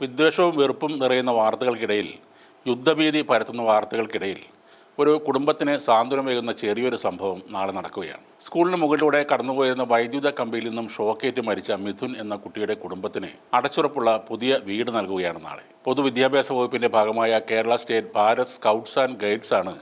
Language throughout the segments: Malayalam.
വിദ്വേഷവും വെറുപ്പും നിറയുന്ന വാർത്തകൾക്കിടയിൽ യുദ്ധഭീതി പരത്തുന്ന വാർത്തകൾക്കിടയിൽ ഒരു കുടുംബത്തിന് സാന്ത്വനമേകുന്ന ചെറിയൊരു സംഭവം നാളെ നടക്കുകയാണ്. സ്കൂളിന് മുകളിലൂടെ കടന്നുപോയിരുന്ന വൈദ്യുത കമ്പിയിൽ നിന്നും ഷോക്കേറ്റ് മരിച്ച മിഥുൻ എന്ന കുട്ടിയുടെ കുടുംബത്തിന് അടച്ചുറപ്പുള്ള പുതിയ വീട് നൽകുകയാണ് നാളെ. പൊതുവിദ്യാഭ്യാസ വകുപ്പിന്റെ ഭാഗമായ Kerala state Bharat scouts and guides ആണ്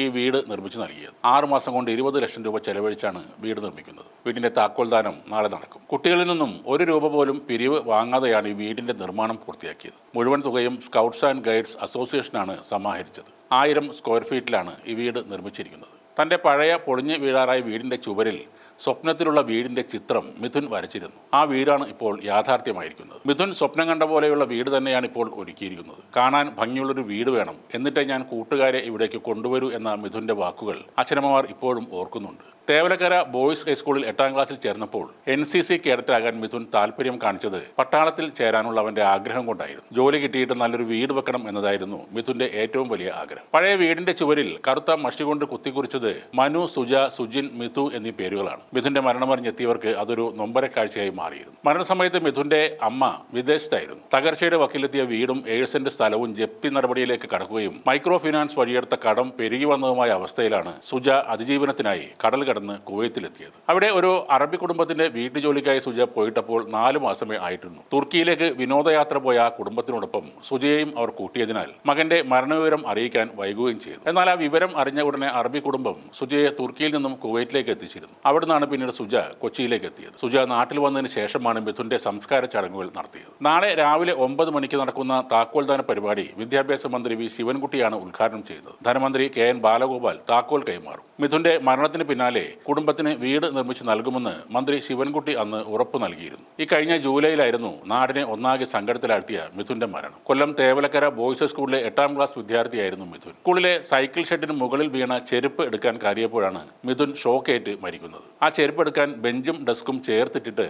ഈ വീട് നിർമ്മിച്ചു നൽകിയത്. ആറുമാസം കൊണ്ട് ഇരുപത് ലക്ഷം രൂപ ചെലവഴിച്ചാണ് വീട് നിർമ്മിക്കുന്നത്. വീടിന്റെ താക്കോൽദാനം നാളെ നടക്കും. കുട്ടികളിൽ നിന്നും ഒരു രൂപ പോലും പിരിവ് വാങ്ങാതെയാണ് ഈ വീടിന്റെ നിർമ്മാണം പൂർത്തിയാക്കിയത്. മുഴുവൻ തുകയും സ്കൗട്ട്സ് ആൻഡ് ഗൈഡ്സ് അസോസിയേഷനാണ് സമാഹരിച്ചത്. ആയിരം സ്ക്വയർ ഫീറ്റിലാണ് ഈ വീട് നിർമ്മിച്ചിരിക്കുന്നത്. തന്റെ പഴയ പൊളിഞ്ഞു വീഴാറായ വീടിന്റെ ചുവരിൽ സ്വപ്നത്തിലുള്ള വീടിന്റെ ചിത്രം മിഥുൻ വരച്ചിരുന്നു. ആ വീടാണ് ഇപ്പോൾ യാഥാർത്ഥ്യമായിരിക്കുന്നത്. മിഥുൻ സ്വപ്നം കണ്ട പോലെയുള്ള വീട് തന്നെയാണ് ഇപ്പോൾ ഒരുക്കിയിരിക്കുന്നത്. കാണാൻ ഭംഗിയുള്ളൊരു വീട് വേണം. എന്നിട്ടേ ഞാൻ കൂട്ടുകാരെ ഇവിടേക്ക് കൊണ്ടുവരൂ എന്ന മിഥുന്റെ വാക്കുകൾ അച്ഛനമ്മമാർ ഇപ്പോഴും ഓർക്കുന്നുണ്ട്. തേവലക്കര ബോയ്സ് ഹൈസ്കൂളിൽ എട്ടാം ക്ലാസ്സിൽ ചേർന്നപ്പോൾ എൻ സി സി കേഡറ്റാകാൻ മിഥുൻ താല്പര്യം കാണിച്ചത് പട്ടാളത്തിൽ ചേരാനുള്ള അവന്റെ ആഗ്രഹം കൊണ്ടായിരുന്നു. ജോലി കിട്ടിയിട്ട് നല്ലൊരു വീട് വെക്കണം എന്നതായിരുന്നു മിഥുന്റെ ഏറ്റവും വലിയ ആഗ്രഹം. പഴയ വീടിന്റെ ചുവരിൽ കറുത്ത മഷി കൊണ്ട് കുത്തിക്കുറിച്ചത് മനു സുജ സുജിൻ മിഥു എന്നീ പേരുകളാണ്. മിഥുന്റെ മരണമറിഞ്ഞെത്തിയവർക്ക് അതൊരു നൊമ്പരക്കാഴ്ചയായി മാറിയിരുന്നു. മരണസമയത്ത് മിഥുന്റെ അമ്മ വിദേശത്തായിരുന്നു. തകർച്ചയുടെ വക്കിലെത്തിയ വീടും ഏഴ് സെന്റ് സ്ഥലവും ജപ്തി നടപടിയിലേക്ക് കടക്കുകയും മൈക്രോ ഫിനാൻസ് വഴിയെടുത്ത കടം പെരുകി വന്നതുമായ അവസ്ഥയിലാണ് സുജ അതിജീവനത്തിനായി കടൽ കടന്ന് കുവൈത്തിലെത്തിയത്. അവിടെ ഒരു അറബി കുടുംബത്തിന്റെ വീട്ടുജോലിക്കായി സുജ പോയിട്ടപ്പോൾ നാല് മാസമേ ആയിരുന്നു തുർക്കിയിലേക്ക് വിനോദയാത്ര പോയ ആ കുടുംബത്തിനോടൊപ്പം സുജയെയും അവർ കൂട്ടിയതിനാൽ മകന്റെ മരണവിവരം അറിയിക്കാൻ വൈകുകയും ചെയ്തു. എന്നാൽ ആ വിവരം അറിഞ്ഞ ഉടനെ അറബി കുടുംബം സുജയെ തുർക്കിയിൽ നിന്നും കുവൈറ്റിലേക്ക് എത്തിച്ചിരുന്നു. അവിടുന്നാണ് പിന്നീട് സുജ കൊച്ചിയിലേക്ക് എത്തിയത് സുജ നാട്ടിൽ വന്നതിന് ശേഷമാണ് മിഥുന്റെ സംസ്കാര ചടങ്ങുകൾ നടത്തിയത്. നാളെ രാവിലെ ഒമ്പത് മണിക്ക് നടക്കുന്ന താക്കോൽദാന പരിപാടി വിദ്യാഭ്യാസ മന്ത്രി വി ശിവൻകുട്ടിയാണ് ഉദ്ഘാടനം ചെയ്യുന്നത് ധനമന്ത്രി കെ എൻ ബാലഗോപാൽ താക്കോൽ കൈമാറും. മിഥുന്റെ മരണത്തിന് പിന്നാലെ കുടുംബത്തിന് വീട് നിർമ്മിച്ച് നൽകുമെന്ന് മന്ത്രി ശിവൻകുട്ടി അന്ന് ഉറപ്പ് നൽകിയിരുന്നു. ഇക്കഴിഞ്ഞ കഴിഞ്ഞ ജൂലൈയിലായിരുന്നു നാടിനെ ഒന്നാകെ സങ്കടത്തിലാഴ്ത്തിയ മിഥുന്റെ മരണം. കൊല്ലം തേവലക്കര ബോയ്സ് സ്കൂളിലെ എട്ടാം ക്ലാസ് വിദ്യാർത്ഥിയായിരുന്നു മിഥുൻ. സ്കൂളിലെ സൈക്കിൾ ഷെഡിന് മുകളിൽ വീണ ചെരുപ്പ് എടുക്കാൻ കയറിയപ്പോഴാണ് മിഥുൻ ഷോക്കേറ്റ് മരിക്കുന്നത്. ആ ചെരുപ്പ് എടുക്കാൻ ബെഞ്ചും ഡെസ്കും ചേർത്തിട്ടിട്ട്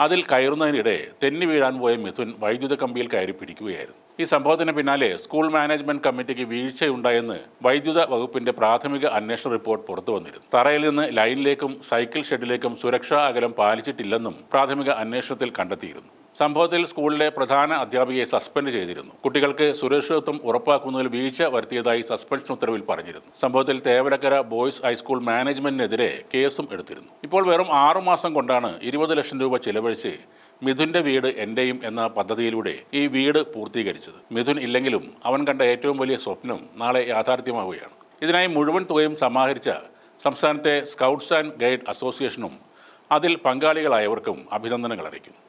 അതിൽ കയറുന്നതിനിടെ തെന്നി വീഴാൻ പോയ മിഥുൻ വൈദ്യുത കമ്പിയിൽ കയറി പിടിക്കുകയായിരുന്നു. ഈ സംഭവത്തിന് പിന്നാലെ സ്കൂൾ മാനേജ്മെന്റ് കമ്മിറ്റിക്ക് വീഴ്ചയുണ്ടായെന്ന് വൈദ്യുത വകുപ്പിന്റെ പ്രാഥമിക അന്വേഷണ റിപ്പോർട്ട് പുറത്തു വന്നിരുന്നു. തറയിൽ നിന്ന് ലൈനിലേക്കും സൈക്കിൾ ഷെഡിലേക്കും സുരക്ഷാ അകലം പാലിച്ചിട്ടില്ലെന്നും പ്രാഥമിക അന്വേഷണത്തിൽ കണ്ടെത്തിയിരുന്നു. സംഭവത്തിൽ സ്കൂളിലെ പ്രധാന അധ്യാപികയെ സസ്പെൻഡ് ചെയ്തിരുന്നു. കുട്ടികൾക്ക് സുരക്ഷിതത്വം ഉറപ്പാക്കുന്നതിൽ വീഴ്ച വരുത്തിയതായി സസ്പെൻഷൻ ഉത്തരവിൽ പറഞ്ഞിരുന്നു. സംഭവത്തിൽ തേവലക്കര ബോയ്സ് ഹൈസ്കൂൾ മാനേജ്മെന്റിനെതിരെ കേസും എടുത്തിരുന്നു. ഇപ്പോൾ വെറും ആറുമാസം കൊണ്ടാണ് ഇരുപത് ലക്ഷം രൂപ ചിലവഴിച്ച് മിഥുന്റെ വീട് എന്റെയും എന്ന പദ്ധതിയിലൂടെ ഈ വീട് പൂർത്തീകരിച്ചത്. മിഥുൻ ഇല്ലെങ്കിലും അവൻ കണ്ട ഏറ്റവും വലിയ സ്വപ്നം നാളെ യാഥാർത്ഥ്യമാവുകയാണ്. ഇതിനായി മുഴുവൻ തുകയും സമാഹരിച്ച സംസ്ഥാനത്തെ സ്കൗട്ട്സ് ആൻഡ് ഗൈഡ് അസോസിയേഷനും അതിൽ പങ്കാളികളായവർക്കും അഭിനന്ദനങ്ങൾ അറിയിക്കുന്നു